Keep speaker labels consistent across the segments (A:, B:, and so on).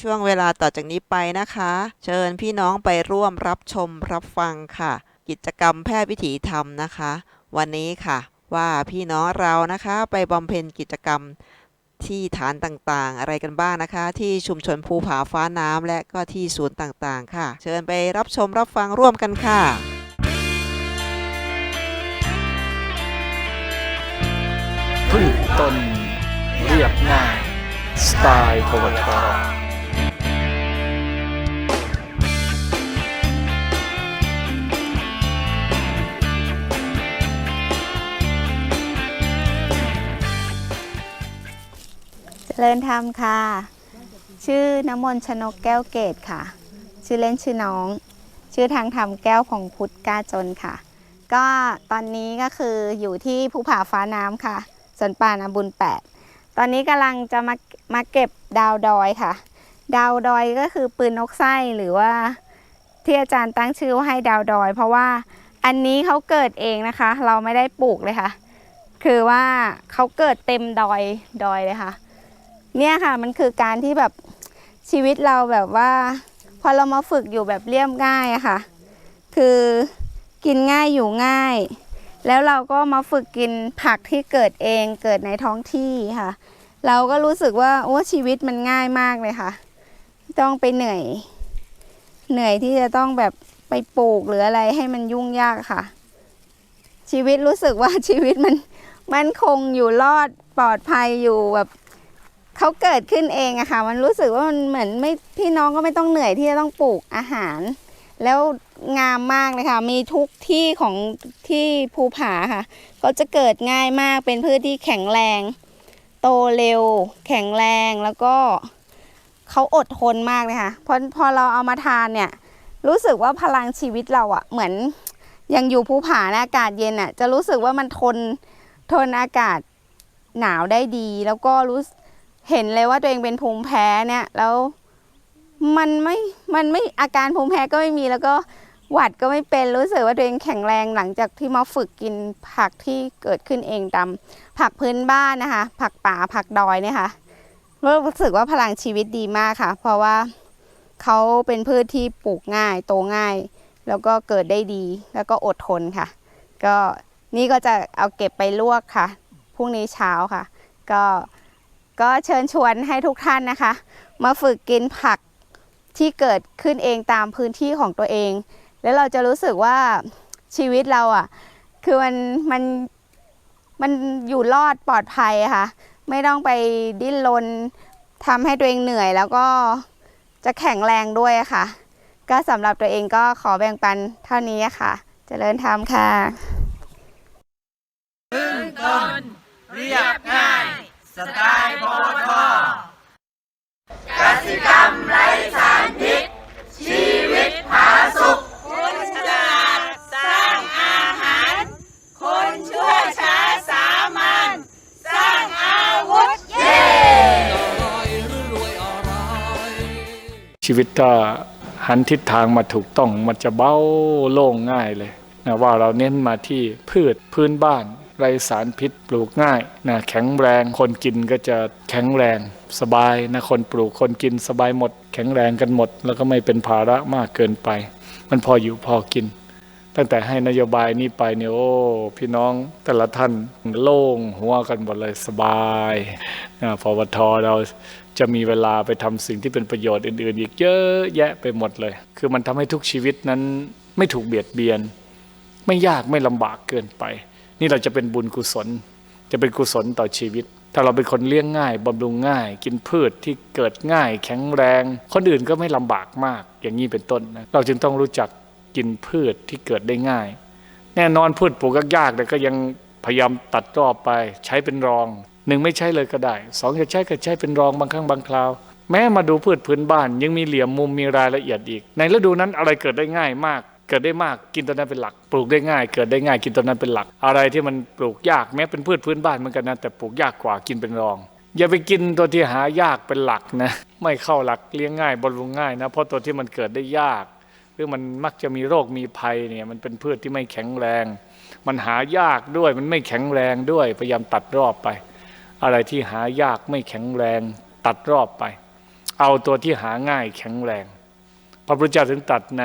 A: ช่วงเวลาต่อจากนี้ไปนะคะ เชิญพี่น้องไปร่วมรับชมรับฟังค่ะ กิจกรรมแพทย์วิถีธรรมนะคะ วันนี้ค่ะ ว่าพี่น้องเรานะคะไปบำเพ็ญกิจกรรมที่ฐานต่างๆ อะไรกันบ้างนะคะ ที่ชุมชนภูผาฟ้าน้ำและก็ที่ศูนย์ต่างๆ ค่ะ เชิญไปรับชมรับฟังร่วมกันค่ะ
B: พืชต้นเรียบง่าย สไตล์พวท
C: เจริญธรรมค่ะ ชื่อน้ำมนต์ชนกแก้วเกตค่ะ ชื่อเล่นชื่อน้อง ชื่อทางธรรมแก้วผ่องพุทธกาจนค่ะ ก็ตอนนี้ก็คืออยู่ที่ภูผาฟ้าน้ำค่ะสวนป่านาบุญแปดตอนนี้กำลังจะมามาเก็บดาวดอยค่ะ ดาวดอยก็คือปืนนกไส้หรือว่าที่อาจารย์ตั้งชื่อว่าให้ดาวดอย เพราะว่าอันนี้เขาเกิดเองนะคะ เราไม่ได้ปลูกเลยค่ะ คือว่าเขาเกิดเต็มดอยดอยเลยค่ะ เนี่ยค่ะมันคือการที่แบบชีวิตเราแบบว่าพอเรามาฝึกอยู่แบบเรียบง่ายอะค่ะ คือกินง่ายอยู่ง่าย แล้วเราก็มาฝึกกินผักที่เกิดเองเกิดในท้องที่ค่ะ เราก็รู้สึกว่าโอ้ชีวิตมันง่ายมากเลยค่ะไม่ต้องไปเหนื่อย เหนื่อยที่จะต้องแบบไปปลูกหรืออะไรให้มันยุ่งยากค่ะ ชีวิตรู้สึกว่าชีวิตมันมันคงอยู่รอดปลอดภัยอยู่แบบ เขาเกิดขึ้นเองอะค่ะ มันรู้สึกว่ามันเหมือนไม่พี่น้องก็ไม่ต้องเหนื่อยที่จะต้องปลูกอาหาร แล้วงามมากเลยค่ะ มีทุกที่ของที่ภูผาค่ะ ก็จะเกิดง่ายมากเป็นพืชที่แข็งแรง โตเร็ว แข็งแรงแล้วก็เขาอดทนมากเลยค่ะพอพอเราเอามาทานเนี่ย รู้สึกว่าพลังชีวิตเราอะเหมือนยังอยู่ภูผานะอากาศเย็นอะจะรู้สึกว่ามันทนทนอากาศหนาวได้ดี แล้วก็รู้ เห็นเลยว่าตัวเองเป็นภูมิแพ้เนี่ยแล้วมันไม่ มันไม่อาการภูมิแพ้ก็ไม่มีแล้วก็หวัดก็ไม่เป็นรู้สึกว่าตัวเองแข็งแรงหลังจากที่มาฝึกกินผักที่เกิดขึ้นเองตามผักพื้นบ้านนะคะ ผักป่าผักดอยเนี่ยค่ะรู้สึกว่าพลังชีวิตดีมากค่ะ เพราะว่าเขาเป็นพืชที่ปลูกง่ายโตง่าย แล้วก็เกิดได้ดีแล้วก็อดทนค่ะ ก็นี่ก็จะเอาเก็บไปลวกค่ะพรุ่งนี้เช้าค่ะ ก็ ก็เชิญชวนให้ทุกท่านนะคะ มาฝึกกินผักที่เกิดขึ้นเองตามพื้นที่ของตัวเอง แล้วเราจะรู้สึกว่าชีวิตเราอะ คือมันมันมันอยู่รอดปลอดภัยค่ะ ไม่ต้องไปดิ้นรนทำให้ตัวเองเหนื่อย แล้วก็จะแข็งแรงด้วยค่ะ ก็สำหรับตัวเองก็ขอแบ่งปันเท่านี้ค่ะเจริญธรรมค่ะต้น
D: เรียบง่าย สไตล์พอทอกสิกรรมไร้สารพิษ ชีวิตผาสุขคุณฉลาดสร้างอาหาร คนชั่วช้าสามัญสร้างอาวุธเย้
B: ชีวิตถ้าหันทิศทางมาถูกต้องมันจะเบาโล่งง่ายเลยนะว่าเราเน้นมาที่พืชพื้นบ้าน ไรสารพิษปลูกง่ายนะแข็งแรงคนกินก็จะแข็งแรงสบายนะคนปลูกคนกินสบายหมด แข็งแรงกันหมด แล้วก็ไม่เป็นภาระมากเกินไป มันพออยู่พอกิน ตั้งแต่ให้นโยบายนี้ไปเนี่ยโอ้พี่น้องแต่ละท่านโล่งหัวกันหมดเลยสบายนะพอวทเราจะมีเวลาไปทำสิ่งที่เป็นประโยชน์อื่น ๆ อีกเยอะแยะไปหมดเลย คือมันทำให้ทุกชีวิตนั้นไม่ถูกเบียดเบียน ไม่ยากไม่ลำบากเกินไป นี่เราจะเป็นบุญกุศล จะเป็นกุศลต่อชีวิต ถ้าเราเป็นคนเลี้ยงง่ายบำรุงง่าย กินพืชที่เกิดง่าย แข็งแรง คนอื่นก็ไม่ลำบากมากอย่างนี้เป็นต้นนะเราจึงต้องรู้จักกินพืชที่เกิดได้ง่าย แน่นอนพืชปลูกยากๆแต่ก็ยังพยายามตัดรอบไปใช้เป็นรองหนึ่งไม่ใช่เลยก็ได้สองจะใช้ก็ใช้เป็นรองบางครั้งบางคราว แม้มาดูพืชพื้นบ้าน ยังมีเหลี่ยมมุมมีรายละเอียดอีก ในฤดูนั้นอะไรเกิดได้ง่ายมาก เกิดได้มากกินตัวนั้นเป็นหลัก ปลูกได้ง่าย เกิดได้ง่ายกินตัวนั้นเป็นหลัก อะไรที่มันปลูกยากแม้เป็นพืชพื้นบ้านเหมือนกันนะแต่ปลูกยากกว่ากินเป็นรอง อย่าไปกินตัวที่หายากเป็นหลักนะไม่เข้าหลักเลี้ยงง่ายบำรุงง่ายนะเพราะตัวที่มันเกิดได้ยากหรือมันมักจะมีโรคมีภัยเนี่ยมันเป็นพืชที่ไม่แข็งแรง มันหายากด้วยมันไม่แข็งแรงด้วยพยายามตัดรอบไป อะไรที่หายากไม่แข็งแรงตัดรอบไป เอาตัวที่หาง่ายแข็งแรง พระพุทธเจ้าถึงตัดใน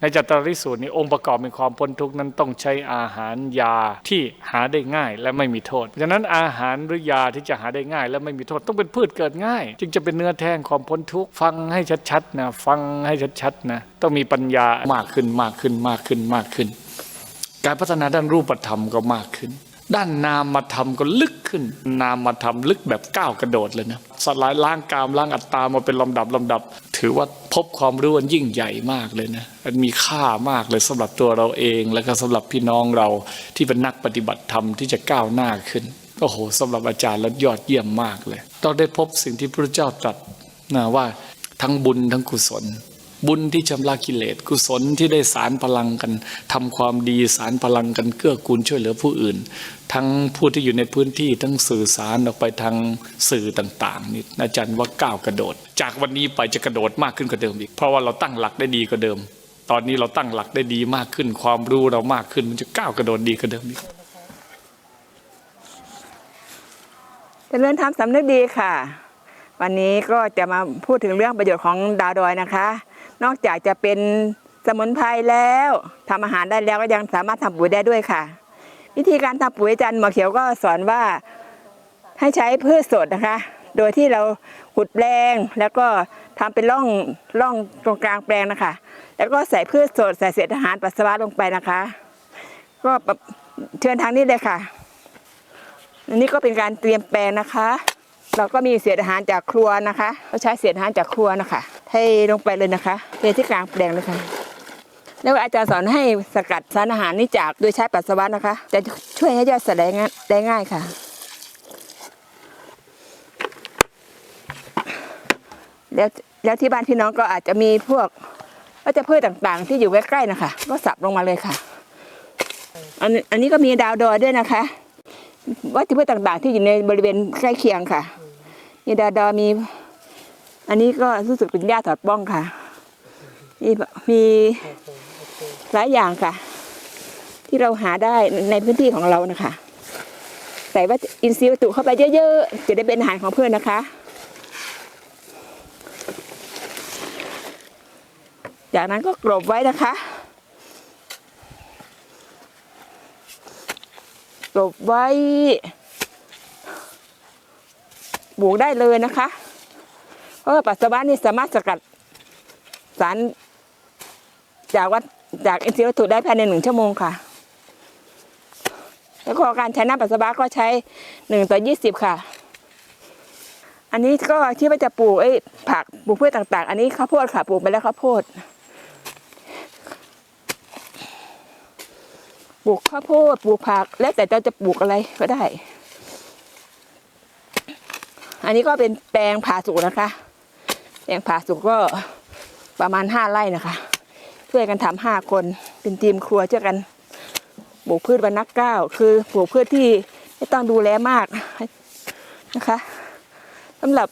B: ในจัตตาริสูตรนี้องค์ประกอบในความพ้นทุกข์นั้นต้องใช้อาหารยาที่หาได้ง่ายและไม่มีโทษฉะนั้นอาหารหรือยาที่จะหาได้ง่าย และไม่มีโทษต้องเป็นพืชเกิดง่าย จึงจะเป็นเนื้อแท้งความพ้นทุกข์ฟังให้ชัดๆนะฟังให้ชัดๆนะต้องมีปัญญามากขึ้นมากขึ้นมากขึ้นมากขึ้น การพัฒนาด้านรูปธรรมก็มากขึ้น ด้านนามธรรมก็ลึกขึ้น นามธรรมลึกแบบก้าวกระโดดเลยนะสลายล้างกามล้างอัตตามาเป็นลำดับลำดับ ถือว่าพบความรู้อันยิ่งใหญ่มากเลยนะมันมีค่ามากเลยสำหรับตัวเราเอง แล้วก็สำหรับพี่น้องเราที่เป็นนักปฏิบัติธรรมที่จะก้าวหน้าขึ้นโอ้โหสำหรับอาจารย์แล้วยอดเยี่ยมมากเลยเราได้พบสิ่งที่พระเจ้าตรัสนะว่าทั้งบุญทั้งกุศล บุญที่ชำระกิเลส กุศลที่ได้สารพลังกันทำความดีสารพลังกันเกื้อกูลช่วยเหลือผู้อื่น ทั้งผู้ที่อยู่ในพื้นที่ทั้งสื่อสารออกไปทางสื่อต่างๆนี่อาจารย์ว่าก้าวกระโดด จากวันนี้ไปจะกระโดดมากขึ้นกว่าเดิมอีก เพราะว่าเราตั้งหลักได้ดีกว่าเดิม ตอนนี้เราตั้งหลักได้ดีมากขึ้น ความรู้เรามากขึ้นมันจะก้าวกระโดดดีกว่าเดิมอีก
E: เจริญธรรมสำนึกดีค่ะ วันนี้ก็จะมาพูดถึงเรื่องประโยชน์ของดาวดอยนะคะ นอกจากจะเป็นสมุนไพรแล้วทำอาหารได้แล้วก็ยังสามารถทำปุ๋ยได้ด้วยค่ะ วิธีการทำปุ๋ยจารย์หมอเขียวก็สอนว่าให้ใช้พืชสดนะคะ โดยที่เราขุดแปลงแล้วก็ทำเป็นร่องร่องตรงกลางแปลงนะคะ แล้วก็ใส่พืชสดใส่เศษอาหารปัสสาวะลงไปนะคะ ก็เชิญทางนี้เลยค่ะอันนี้ก็เป็นการเตรียมแปลงนะคะ เราก็มีเศษอาหารจากครัวนะคะเราใช้เศษอาหารจากครัวนะคะ เทลงไปเลยนะคะเทที่กลางแปลงเลยค่ะแล้วอาจารย์สอนให้สกัดสารอาหารนี้จากโดยใช้ปัสสาวะนะคะ จะช่วยให้ย่อยสลายง่ายได้ง่ายค่ะ แล้วแล้วที่บ้านพี่น้องก็อาจจะมีพวกวัชพืชต่างๆ ที่อยู่ใกล้ๆนะคะ ก็สับลงมาเลยค่ะ อันนี้อันนี้ก็มีดาวดอยด้วยนะคะวัตถุพืชต่างๆ ที่อยู่ในบริเวณใกล้เคียงค่ะ มีดาวดอมี อันนี้ก็รู้สึกเป็นหญ้าถอดบ้องค่ะมีมีหลายอย่างค่ะ ที่เราหาได้ในพื้นที่ของเรานะคะ ใส่วัตถุอินทรีย์วัตถุเข้าไปเยอะๆ จะได้เป็นอาหารของเพื่อนนะคะ จากนั้นก็กรบไว้นะคะกลบไว้ปลูกได้เลยนะคะ เพราะปัสสาวะนี่สามารถสกัดสารจากวัดจากอินทรีย์วัตถุได้ภายในหนึ่งชั่วโมงค่ะ แล้วก็การใช้น้ำปัสสาวะก็ใช้หนึ่งต่อยี่สิบค่ะ อันนี้ก็ที่ว่าจะปลูกไอ้ผักปลูกพืชต่าง ๆ อันนี้ข้าวโพดค่ะปลูกไปแล้วข้าวโพดปลูกข้าวโพดปลูกผัก แล้วแต่เราจะปลูกอะไรก็ได้ อันนี้ก็เป็นแปลงผาสุกนะคะ แปลงผาสุกก็ประมาณห้าไร่นะคะ ช่วยกันทำห้าคนเป็นทีมครัวช่วยกันปลูกพืชวันนักเก้า คือปลูกพืชที่ไม่ต้องดูแลมากนะคะสำหรับ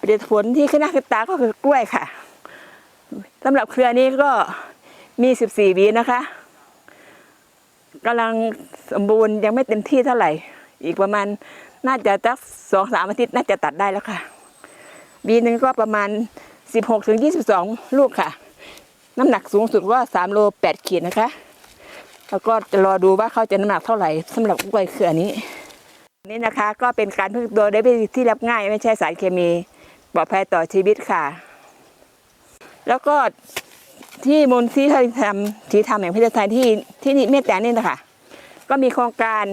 E: ผลิตผลที่ขึ้นหน้าขึ้นตาก็คือกล้วยค่ะสำหรับเครือนี้ก็มีสิบสี่วีนะคะกำลังสมบูรณ์ยังไม่เต็มที่เท่าไหร่ อีกประมาณน่าจะสักสองสามอาทิตย์น่าจะตัดได้แล้วค่ะ บีหนึ่งก็ประมาณสิบหกถึงลูกค่ะ น้ำหนักสูงสุดก็สามโลแปดขีดนะคะ แล้วก็จะรอดูว่าเขาจะน้ำหนักเท่าไหร่สำหรับกล้วยเครือนี้ นี่นะคะก็เป็นการพึ่งตัวได้ที่รับง่ายไม่ใช่สารเคมีปลอดภัยต่อชีวิตค่ะ แล้วก็ที่มูลที่ทำที่ทำแห่งประเทศไทยที่ที่นี่เมตตานี่นะคะก็มีโครงการ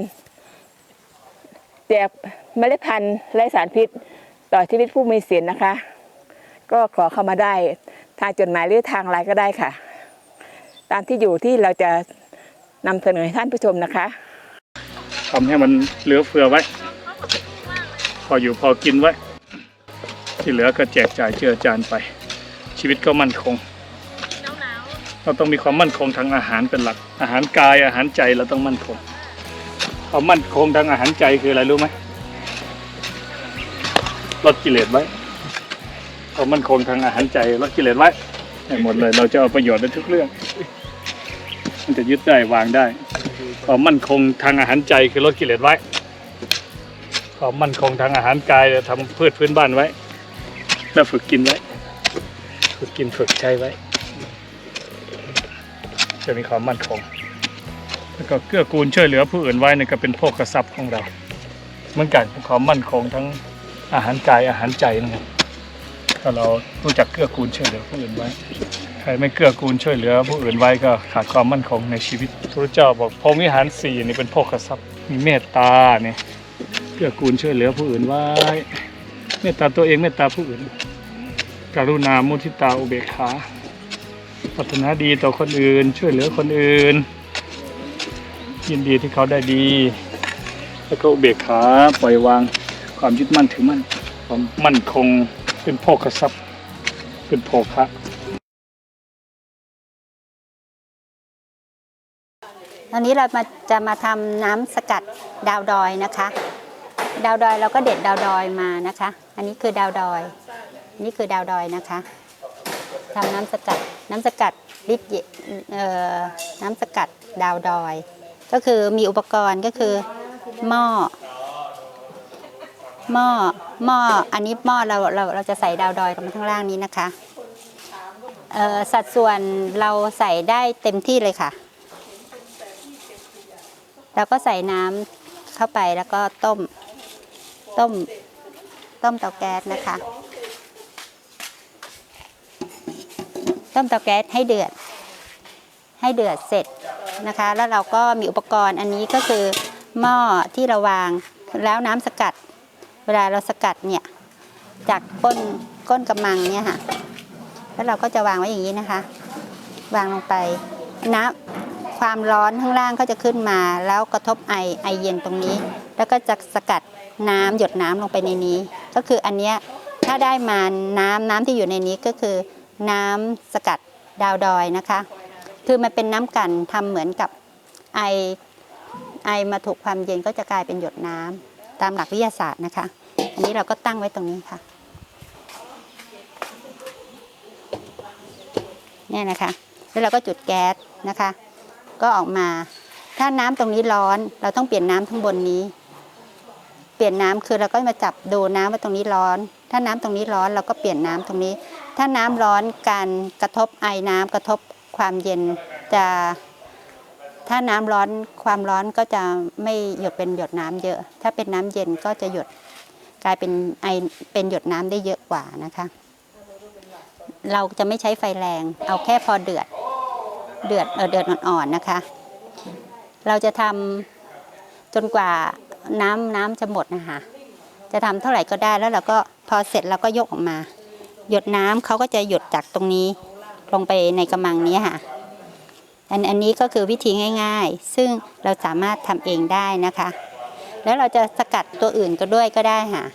E: แจกเมล็ดพันธุ์ไร้สารพิษ ต่อชีวิตผู้มีศีลนะคะ ก็ขอเข้ามาได้ทางจดหมายหรือทางไลน์ก็ได้ค่ะ ตามที่อยู่ที่เราจะนำเสนอให้ท่านผู้ชมนะคะ
B: ทำให้มันเหลือเฟือไว้ พออยู่พอกินไว้ ที่เหลือก็แจกจ่ายเจือจานไป ชีวิตก็มั่นคง เราต้องมีความมั่นคงทางอาหารเป็นหลัก อาหารกายอาหารใจเราต้องมั่นคงความมั่นคงทางอาหารใจคืออะไรรู้ไหม ลดกิเลสไว้ความมั่นคงทางอาหารใจลดกิเลสไว้ให้หมดเลย เราจะเอาประโยชน์ในทุกเรื่อง มันจะยึดได้วางได้ ความมั่นคงทางอาหารใจคือลดกิเลสไว้ ความมั่นคงทางอาหารกายทำพืชพื้นบ้านไว้ แล้วฝึกกินไว้ ฝึกกินฝึกใช้ไว้ จะมีความมั่นคง แล้วก็เกื้อกูลช่วยเหลือผู้อื่นไว้นี่ก็เป็นโภคทรัพย์ของเรา เหมือนกันความมั่นคงทั้ง อาหารกายอาหารใจนะครับถ้าเรารู้จักเกื้อกูลช่วยเหลือผู้อื่นไว้ ใครไม่เกื้อกูลช่วยเหลือผู้อื่นไว้ก็ขาดความมั่นคงในชีวิตพระเจ้าบอกพรมิหารสี่นี่เป็นโภคทรัพย์มีเมตตาเนี่ยเกื้อกูลช่วยเหลือผู้อื่นไว้ เมตตาตัวเองเมตตาผู้อื่น กรุณามุทิตาอุเบกขาปรารถนาดีต่อคนอื่น ช่วยเหลือคนอื่น ยินดีที่เขาได้ดี แล้วก็อุเบกขาปล่อยวาง ความยึดมั่นถือมั่นความมั่นคงเป็นโภคทรัพย์ เป็นโภคะ
F: ตอนนี้เรามาจะมาทำน้ำสกัดดาวดอยนะคะ ดาวดอยเราก็เด็ดดาวดอยมานะคะ อันนี้คือดาวดอย นี่คือดาวดอยนะคะทำน้ำสกัดน้ำสกัดลิปเยเอ่อน้ำสกัดดาวดอย ก็คือมีอุปกรณ์ก็คือหม้อ หม้อหม้ออันนี้หม้อเราเราเราจะใส่ดาวดอยลงมาข้างล่างนี้นะคะเอ่อสัดส่วนเราใส่ได้เต็มที่เลยค่ะแล้วก็ใส่น้ำเข้าไปแล้วก็ต้ม ต้ม ต้มเตาแก๊สนะคะ ต้มเตาแก๊สให้เดือด ให้เดือดเสร็จนะคะ แล้วเราก็มีอุปกรณ์อันนี้ก็คือหม้อที่เราวางแล้วน้ำสกัด วลาเราสกัดเนี่ยจากก้นก้นกระมังเนี่ยค่ะ แล้วเราก็จะวางไว้อย่างนี้นะคะ วางลงไปน้ำความร้อนข้างล่างก็จะขึ้นมา แล้วกระทบไอไอเย็นตรงนี้ แล้วก็จะสกัดน้ำหยดน้ำลงไปในนี้ ก็คืออันเนี้ยถ้าได้มาน้ำน้ำที่อยู่ในนี้ก็คือ น้ำสกัดดาวดอยนะคะ คือมันเป็นน้ำกันทำเหมือนกับไอไอมาถูกความเย็นก็จะกลายเป็นหยดน้ำตามหลักวิทยาศาสตร์นะคะ อันนี้เราก็ตั้งไว้ตรงนี้ค่ะเนี่ยนะคะ แล้วเราก็จุดแก๊สนะคะ ก็ออกมา ถ้าน้ำตรงนี้ร้อน เราต้องเปลี่ยนน้ำข้งบนนี้ เปลี่ยนน้ำคือเราก็มาจับดูน้ำว่าตรงนี้ร้อน ถ้าน้ำตรงนี้ร้อนเราก็เปลี่ยนน้ำตรงนี้ ถ้าน้ำร้อนการกระทบไอน้ำกระทบความเย็นจะ ถ้าน้ำร้อนความร้อนก็จะไม่หยดเป็นหยดน้ำเยอะ ถ้าเป็นน้ำเย็นก็จะหยด กลายเป็นไอเป็นหยดน้ำได้เยอะกว่านะคะ เราจะไม่ใช้ไฟแรง เอาแค่พอเดือดเดือดเออเดือดอ่อนๆนะคะ เราจะทำจนกว่าน้ำน้ำจะหมดนะคะ จะทำเท่าไหร่ก็ได้แล้วเราก็พอเสร็จเราก็ยกออกมา หยดน้ำเขาก็จะหยดจากตรงนี้ลงไปในกระมังนี้ค่ะ อันอันนี้ก็คือวิธีง่าย ๆ ซึ่งเราสามารถทำเองได้นะคะ แล้วเราจะสกัดตัวอื่นก็ด้วยก็ได้ค่ะ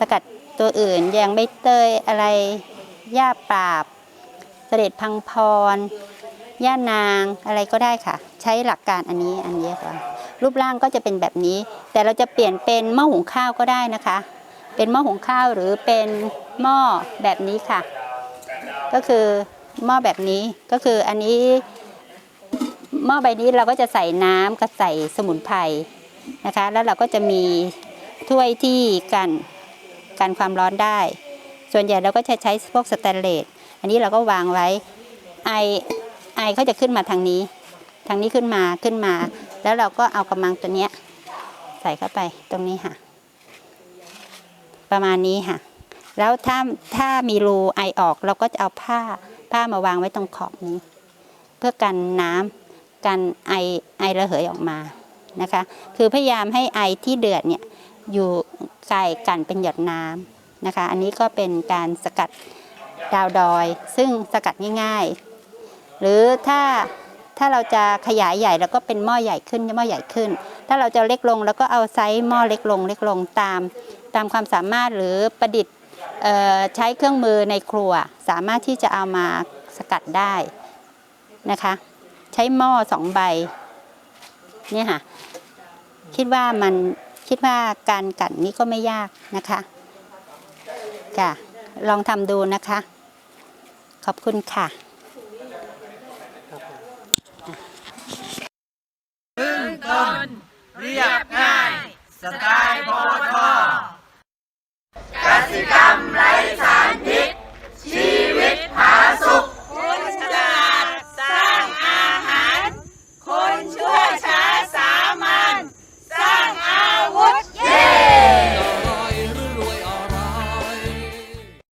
F: สกัดตัวอื่นอย่างใบเตยอะไรหญ้าปราบ เสด็จพังพรย่านางอะไรก็ได้ค่ะ ใช้หลักการอันนี้อันนี้ค่ะ รูปร่างก็จะเป็นแบบนี้ แต่เราจะเปลี่ยนเป็นหม้อหุงข้าวก็ได้นะคะ เป็นหม้อหุงข้าวหรือเป็นหม้อแบบนี้ค่ะ ก็คือหม้อแบบนี้ก็คืออันนี้หม้อใบนี้เราก็จะใส่น้ำกับใส่สมุนไพร นะคะ แล้วเราก็จะมีถ้วยที่กันกันความร้อนได้ ส่วนใหญ่เราก็จะใช้พวกสแตนเลส อันนี้เราก็วางไว้ ไอไอเขาจะขึ้นมาทางนี้ ทางนี้ขึ้นมาขึ้นมา แล้วเราก็เอากระมังตัวเนี้ยใส่เข้าไปตรงนี้ค่ะ ประมาณนี้ค่ะ แล้วถ้าถ้ามีรูไอออกเราก็จะเอาผ้าผ้ามาวางไว้ตรงขอบนี้ เพื่อกันน้ำกันไอไอระเหยออกมา นะคะ คือพยายามให้ไอที่เดือดเนี่ยอยู่ไกลกันเป็นหยดน้ำนะคะ อันนี้ก็เป็นการสกัดดาวดอย ซึ่งสกัดง่ายๆ หรือถ้าถ้าเราจะขยายใหญ่แล้วก็เป็นหม้อใหญ่ขึ้นหม้อใหญ่ขึ้น ถ้าเราจะเล็กลงแล้วก็เอาไซส์หม้อเล็กลง เล็กลงตาม ตามความสามารถหรือประดิษฐ์ใช้เครื่องมือในครัว สามารถที่จะเอามาสกัดได้นะคะ ใช้หม้อสองใบเนี่ยค่ะ คิดว่ามันคิดว่าการกัดนี้ก็ไม่ยากนะคะค่ะลองทำดูนะคะ ขอบคุณค่ะ